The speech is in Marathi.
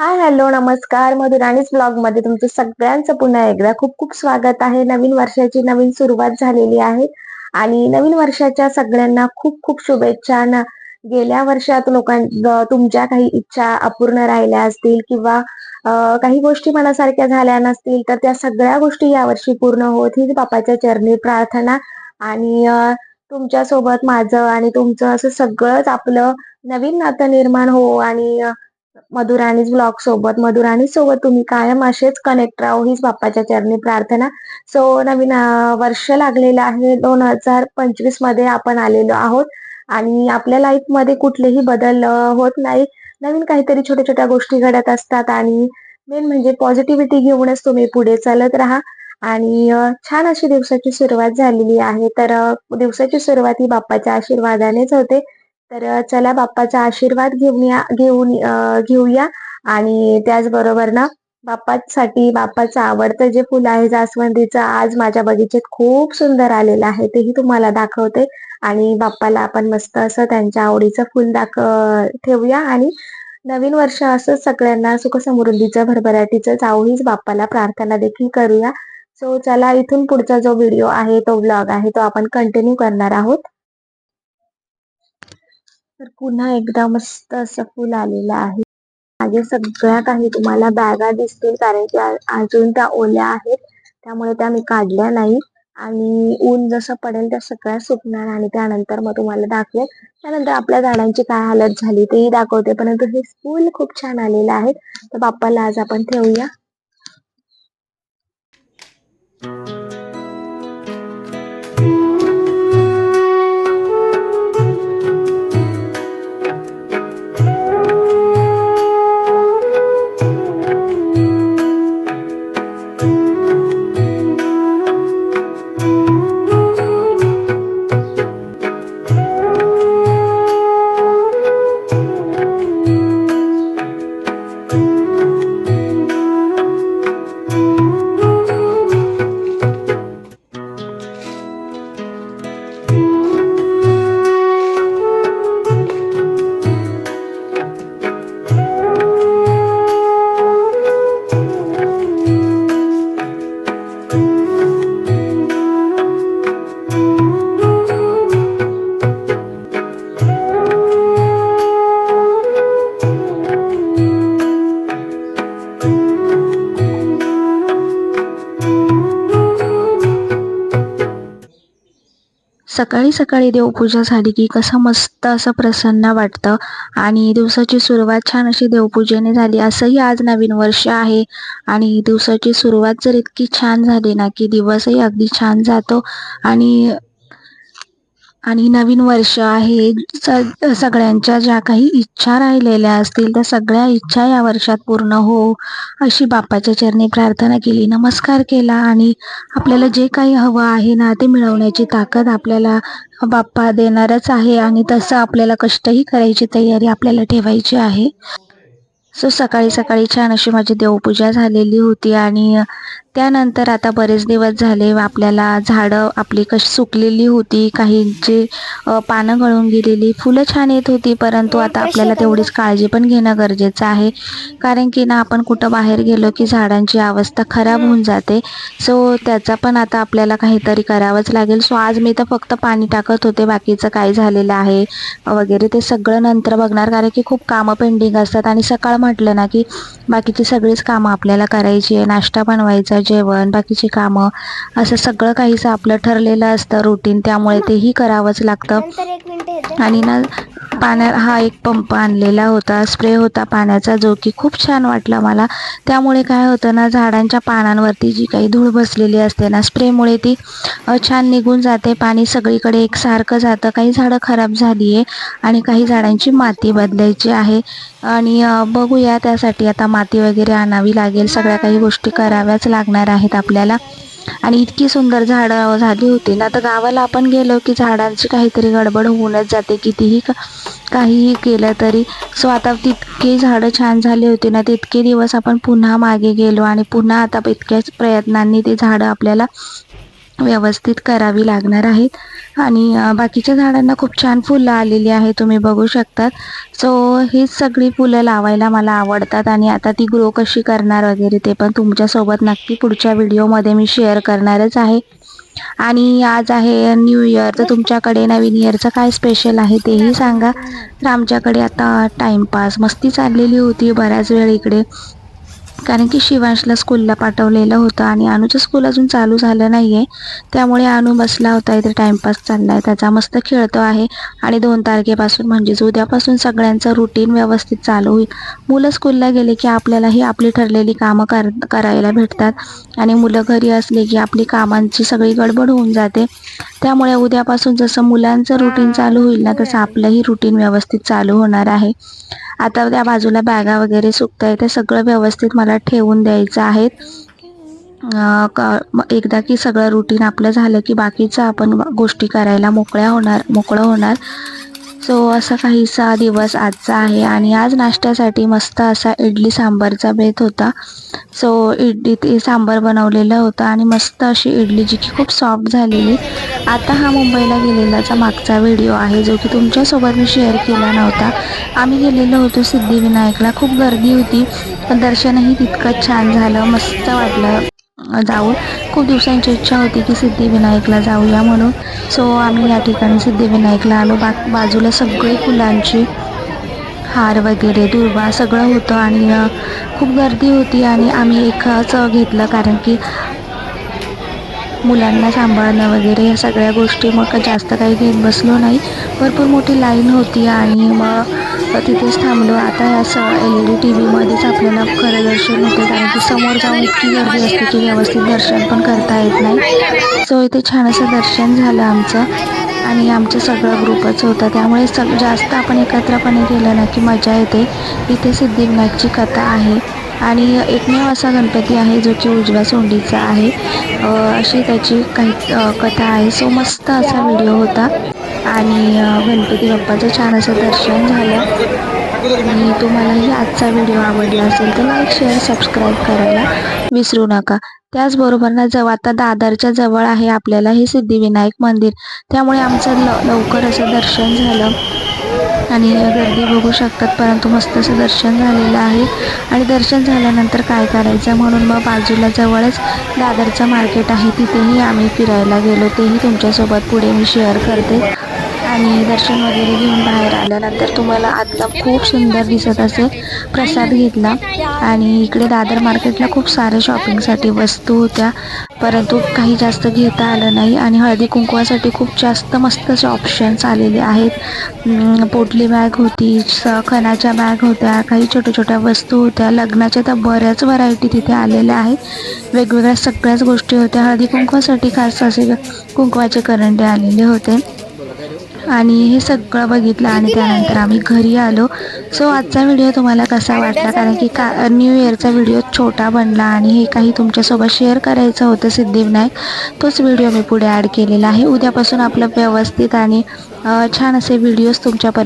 हाय हॅलो नमस्कार. मधुराणीच ब्लॉगमध्ये तुमचं सगळ्यांचं पुन्हा एकदा खूप खूप स्वागत आहे. नवीन वर्षाची नवीन सुरुवात झालेली आहे. आणि नवीन वर्षाच्या सगळ्यांना खूप खूप शुभेच्छा. गेल्या वर्षात लोकां तुमच्या काही इच्छा अपूर्ण राहिल्या असतील किंवा काही गोष्टी मनासारख्या झाल्या नसतील तर त्या सगळ्या गोष्टी यावर्षी पूर्ण होत. हीच बापाच्या चरणी प्रार्थना. आणि तुमच्यासोबत तुमच्यासोबत माझं आणि तुमचं असं सगळंच आपलं नवीन नातं निर्माण हो. आणि मधुराणीज ब्लॉग सोबत. मधुराणी सोबत तुम्ही कायम असेच कनेक्ट राहू. हीच बाप्पाच्या चरणी प्रार्थना. सो नवीन वर्ष लागलेलं आहे. दोन हजार पंचवीसमध्ये आपण आलेलो आहोत. आणि आपल्या लाईफमध्ये कुठलेही बदल होत नाही. नवीन काहीतरी छोट्या छोट्या गोष्टी घडत असतात. आणि मेन म्हणजे पॉझिटिव्हिटी घेऊनच तुम्ही पुढे चालत राहा. आणि छान अशी दिवसाची सुरुवात झालेली आहे. तर दिवसाची सुरुवात ही बाप्पाच्या आशीर्वादानेच होते. तर चला बाप्पाचा आशीर्वाद घेऊन या घेऊन घेऊया. आणि त्याचबरोबर ना बाप्पासाठी बाप्पाचं आवडतं जे फुल आहे जास्वंदीचं आज माझ्या बगीचेत खूप सुंदर आलेलं आहे तेही तुम्हाला दाखवते. आणि बाप्पाला आपण मस्त असं त्यांच्या आवडीचं फुल दाख ठेवूया. आणि नवीन वर्ष असं सगळ्यांना सुख समृद्धीचं भरभराटीचं जाऊहीच बाप्पाला प्रार्थना देखील करूया. सो चला इथून पुढचा जो व्हिडिओ आहे तो ब्लॉग आहे तो आपण कंटिन्यू करणार आहोत. तर पुन्हा एकदा मस्त असं फुल आलेलं आहे. मागे सगळ्या काही तुम्हाला बॅगा दिसतील कारण की अजून त्या ओल्या आहेत त्यामुळे त्या मी काढल्या नाही. आणि ऊन जसं पडेल त्या सगळ्या सुकणार आणि त्यानंतर मग तुम्हाला दाखवेल. त्यानंतर आपल्या झाडांची काय हालत झाली तेही दाखवते परंतु हे फुल खूप छान आलेलं आहे. तर बाप्पाला आज आपण ठेवूया. सकाळी सकाळी देवपूजा झाली की कसं मस्त असं प्रसन्न वाटतं. आणि दिवसाची सुरुवात छान अशी देवपूजेने झाली. असंही आज नवीन वर्ष आहे. आणि दिवसाची सुरुवात जर इतकी छान झाली ना की दिवसही अगदी छान जातो. आणि आणि नवीन वर्ष आहे. सगळ्यांच्या ज्या काही इच्छा राहिलेल्या असतील त्या सगळ्या इच्छा या वर्षात पूर्ण हो. अशी बाप्पाच्या चरणी प्रार्थना केली. नमस्कार केला आणि आपल्याला जे काही हवं आहे ना ते मिळवण्याची ताकद आपल्याला बाप्पा देणारच आहे आणि तसं आपल्याला कष्टही करायची तयारी आपल्याला ठेवायची आहे. सो सकाळी सकाळी छान अशी माझी देवपूजा झालेली होती आणि त्यानंतर आता बरेच दिवस झाले आपल्याला झाडं आपली कशी सुकलेली होती काहींची पानं गळून गेलेली फुलं छान येत होती परंतु आता आपल्याला तेवढीच काळजी पण घेणं गरजेचं आहे. कारण की ना आपण कुठं बाहेर गेलो की झाडांची अवस्था खराब होऊन जाते. सो त्याचा पण आता आपल्याला काहीतरी करावंच लागेल. सो आज मी तर फक्त पाणी टाकत होते बाकीचं काय झालेलं आहे वगैरे ते सगळं नंतर बघणार. कारण की खूप कामं पेंडिंग असतात आणि सकाळ म्हटलं ना की बाकीची सगळीच कामं आपल्याला करायची आहे नाश्ता बनवायचा जेवण बाकीची कामं असं सगळं काहीच आपलं ठरलेलं असतं रुटीन त्यामुळे तेही करावंच लागतं. आणि ना पाण्या हा एक पंप आणलेला होता. स्प्रे होता पाण्याचा जो की खूप छान वाटला मला. त्यामुळे काय होतं ना झाडांच्या पानांवरती जी काही धूळ बसलेली असते ना स्प्रेमुळे ती छान निघून जाते. पाणी सगळीकडे एकसारखं जातं. काही झाडं खराब झाली आहे आणि काही झाडांची माती बदलायची आहे. आणि बघूया त्यासाठी आता माती वगैरे आणावी लागेल. सगळ्या काही गोष्टी कराव्याच लागणार आहेत आपल्याला. आणि इतकी सुंदर झाडं झाली होती ना. तर गावाला आपण गेलो की झाडांची काहीतरी गडबड होऊनच जाते. कितीही क- काहीही केलं तरी सो आता तितकी झाडं छान झाली होती ना तितके दिवस आपण पुन्हा मागे गेलो आणि पुन्हा आता इतक्याच प्रयत्नांनी ते झाडं आपल्याला व्यवस्थित करावी लागणार आहेत. आणि बाकीच्या झाडांना खूप छान फुलं आलेली आहे तुम्ही बघू शकतात. सो हीच सगळी फुलं लावायला मला आवडतात आणि आता ती ग्रो कशी करणार वगैरे ते पण तुमच्यासोबत नक्की पुढच्या व्हिडिओमध्ये मी शेअर करणारच आहे. आणि आज आहे न्यू इयर तर तुमच्याकडे नवीन इयरचं काय स्पेशल आहे तेही सांगा. तर आमच्याकडे आता टाईमपास मस्ती चाललेली होती बऱ्याच वेळ इकडे. कारण की शिवांशला स्कूलला पाठवलेलं होतं आणि अनुचं स्कूल अजून चालू झालं नाही आहे त्यामुळे अनु बसला होता इथे टाईमपास चालला आहे त्याचा मस्त खेळतो आहे. आणि दोन तारखेपासून म्हणजेच उद्यापासून सगळ्यांचं रुटीन व्यवस्थित चालू होईल. मुलं स्कूलला गेले की आपल्यालाही आपली ठरलेली कामं कर करायला भेटतात. आणि मुलं घरी असले की आपली कामांची सगळी गडबड होऊन जाते. त्यामुळे उद्यापासून जसं मुलांचं रुटीन चालू होईल ना तसं आपलंही रुटीन व्यवस्थित चालू होणार आहे. आता त्या बाजूला बॅगा वगैरे सुकत आहे ते सगळं व्यवस्थित मला ठेवून द्यायचं आहे क- एकदा की सगळं रुटीन आपलं झालं की बाकीचं आपण गोष्टी करायला मोकळ्या होणार मोकळं होणार. सो असा काहीसा दिवस आजचा आहे आणि आज नाश्त्यासाठी मस्त असा इडली सांबारचा बेत होता. सो इडली ते सांबार बनवलेलं होतं आणि मस्त अशी इडली जी की खूप सॉफ्ट झालेली. आता हा मुंबईला गेलेलाचा मागचा व्हिडिओ आहे जो की तुमच्यासोबत मी शेअर केला नव्हता. आम्ही गेलेलो होतो सिद्धिविनायकला. खूप गर्दी होती. पण दर्शनही तितकंच छान झालं. मस्त वाटलं. जाऊ. जाऊन खूप दिवसांची इच्छा होती की सिद्धिविनायकला जाऊया म्हणून. सो आम्ही या ठिकाणी सिद्धिविनायकला आलो. बा बाजूला सगळी फुलांची हार वगैरे दुर्वा सगळं होतं आणि खूप गर्दी होती आणि आम्ही एकच घेतलं. कारण की मुलांना सांभाळणं वगैरे या सगळ्या गोष्टी मग जास्त काही घेत बसलो नाही. भरपूर मोठी लाईन होती आणि मग तिथेच थांबलो. आता या स एल ई डी टी व्हीमध्येच आपल्याला खरं दर्शन होते कारण की समोर जाऊन इतकी गर्दी असते की व्यवस्थित दर्शन पण करता येत नाही. सो इथे छान असं दर्शन झालं आमचं. आणि आमचं सगळं ग्रुपच होतं. त्यामुळे सग जास्त आपण एकत्रपणे गेलं ना की मजा येते. इथे सिद्धिविनायकची कथा आहे. आणि एकमेव असा गणपती आहे जो की उजव्या सोंडीचा आहे. अशी त्याची काही कथा आहे. सो मस्त असा व्हिडिओ होता. आणि गणपती बाप्पाचं छान असं दर्शन झालं. आणि तुम्हालाही आजचा व्हिडिओ आवडला असेल तर लाईक शेअर सबस्क्राईब करायला विसरू नका. त्याचबरोबर ना जवळ आता दादरच्या जवळ आहे आपल्याला हे सिद्धिविनायक मंदिर. त्यामुळे आमचं ल लवकर असं दर्शन झालं. आणि गर्दी बघू शकतात परंतु मस्त असं दर्शन झालेलं आहे. आणि दर्शन झाल्यानंतर काय करायचं म्हणून मग बाजूला जवळच दादरचं मार्केट आहे. तिथेही आम्ही फिरायला गेलो. तेही तुमच्यासोबत पुढे मी शेअर करते. आणि दर्शन वगैरे घेऊन बाहेर आल्यानंतर तुम्हाला आतला खूप सुंदर दिसत असेल प्रसाद घेतला. आणि इकडे दादर मार्केटला खूप सारे शॉपिंगसाठी वस्तू होत्या. परंतु काही जास्त घेता आलं नाही आणि हळदी कुंकवासाठी खूप जास्त मस्त असे ऑप्शन्स आलेले आहेत. पोटली बॅग होती स खणाच्या बॅग होत्या काही छोट्या छोट्या वस्तू होत्या. लग्नाच्या तर बऱ्याच व्हरायटी तिथे आलेल्या आहेत. वेगवेगळ्या सगळ्याच गोष्टी होत्या. हळदी कुंकवासाठी खास असे कुंकवाचे करंडे आलेले होते. आणि हे सगळं बघितलं आणि त्यानंतर आम्ही घरी आलो. सो आजचा व्हिडिओ तुम्हाला कसा वाटला? कारण की का न्यू इयरचा व्हिडिओ छोटा बनला आणि हे काही तुमच्यासोबत शेअर करायचं होतं सिद्धिविनायक. तोच व्हिडिओ मी पुढे ॲड केलेला आहे. उद्यापासून आपलं व्यवस्थित आणि छान असे व्हिडिओज तुमच्यापर्यंत